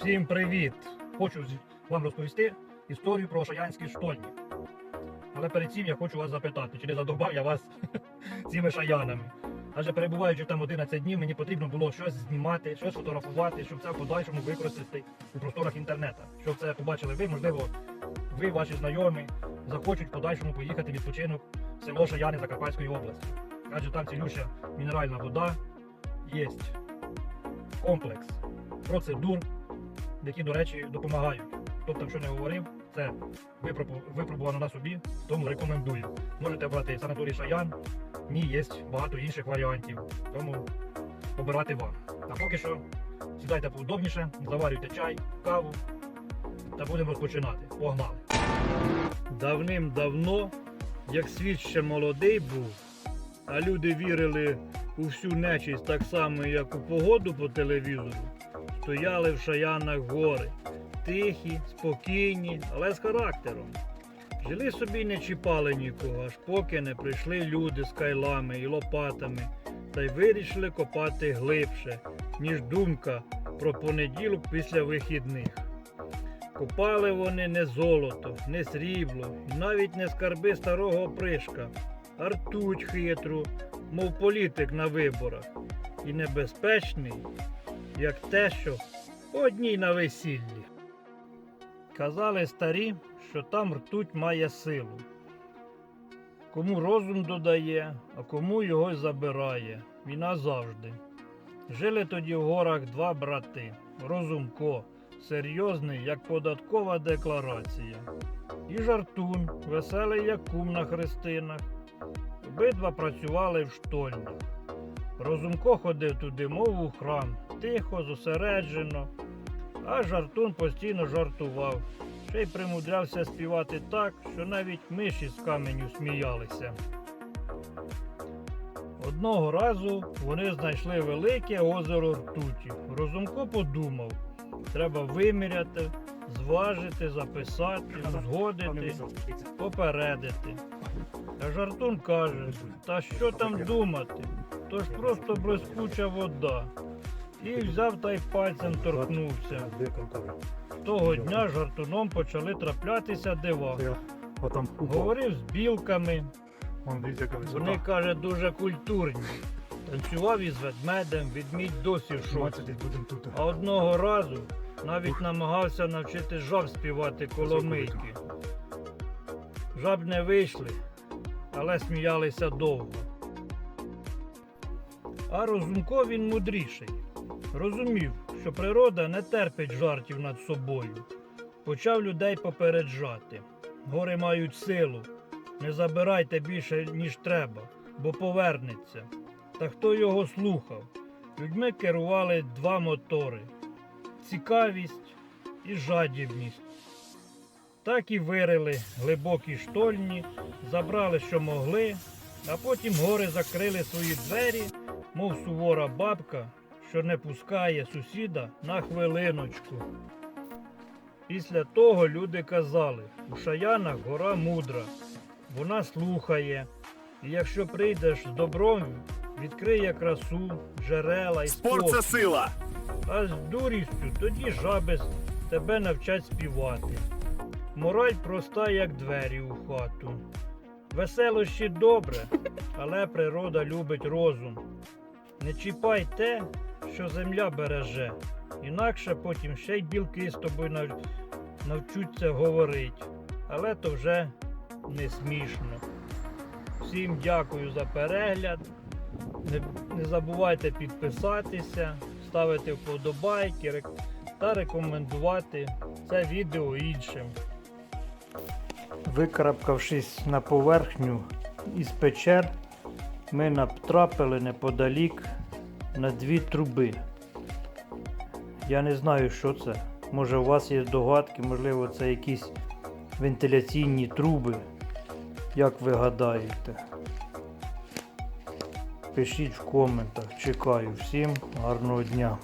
Всім привіт! Хочу вам розповісти історію про шаянські штольні. Але перед цим я хочу вас запитати, чи не задовбав я вас цими шаянами. Адже перебуваючи там 11 днів, мені потрібно було щось знімати, щось фотографувати, щоб це в подальшому використати у просторах інтернету. Щоб це побачили ви, можливо, ви, ваші знайомі, захочуть в подальшому поїхати відпочинок в село Шаяни Закарпатської області. Адже там цілюща мінеральна вода, є комплекс процедур, які, до речі, допомагають. Тобто, що не говорив, це випробувано на собі, тому рекомендую. Можете брати санаторій Шаян, ні, є багато інших варіантів, тому обирати вам. А поки що сідайте поудобніше, заварюйте чай, каву та будемо розпочинати. Погнали! Давним-давно, як світ ще молодий був, а люди вірили у всю нечість так само, як у погоду по телевізору, стояли в шаянах гори, тихі, спокійні, але з характером. Жили собі не чіпали нікого, аж поки не прийшли люди з кайлами і лопатами, та й вирішили копати глибше, ніж думка про понеділок після вихідних. Копали вони не золото, не срібло, і навіть не скарби старого опришка, а ртуть хитру, мов політик на виборах, і небезпечний, як те, що одній на весіллі. Казали старі, що там ртуть має силу. Кому розум додає, а кому його й забирає. І назавжди. Жили тоді в горах два брати Розумко, серйозний, як податкова декларація. І жартун, веселий, як кум на хрестинах. Обидва працювали в штольнях. Розумко ходив туди, мов у храм, тихо, зосереджено, а жартун постійно жартував, ще й примудрявся співати так, що навіть миші з каменю сміялися. Одного разу вони знайшли велике озеро ртуті. Розумко подумав, треба виміряти, зважити, записати, узгодити, попередити. А жартун каже, та що там думати? То ж просто блискуча вода. І взяв та й пальцем торкнувся. Того дня жартуном почали траплятися дива. Говорив з білками, вони каже дуже культурні. Танцював із ведмедем, відмідь досі в шоці. 20 будемо тут. А одного разу навіть намагався навчити жаб співати коло мийки. Жаб не вийшли, але сміялися довго. А Розумко він мудріший. Розумів, що природа не терпить жартів над собою. Почав людей попереджати. Гори мають силу. Не забирайте більше, ніж треба, бо повернеться. Та хто його слухав? Людьми керували два мотори цікавість і жадібність. Так і вирили глибокі штольні, забрали, що могли, а потім гори закрили свої двері, мов сувора бабка, що не пускає сусіда на хвилиночку. Після того люди казали, у шаянах гора мудра, вона слухає, і якщо прийдеш з добром, відкриє красу, джерела і Спорт це сила. А з дурістю тоді жаби тебе навчать співати. Мораль проста, як двері у хату. Веселощі добре, але природа любить розум. Не чіпай те, що земля береже, інакше потім ще й білки з тобою навчуться говорить. Але то вже не смішно. Всім дякую за перегляд. Не, не забувайте підписатися, ставити вподобайки та рекомендувати це відео іншим. Викарабкавшись на поверхню із печер, ми натрапили неподалік на дві труби. Я не знаю, що це. Може у вас є догадки, можливо, це якісь вентиляційні труби. Як ви гадаєте? Пишіть в коментах. Чекаю всім гарного дня.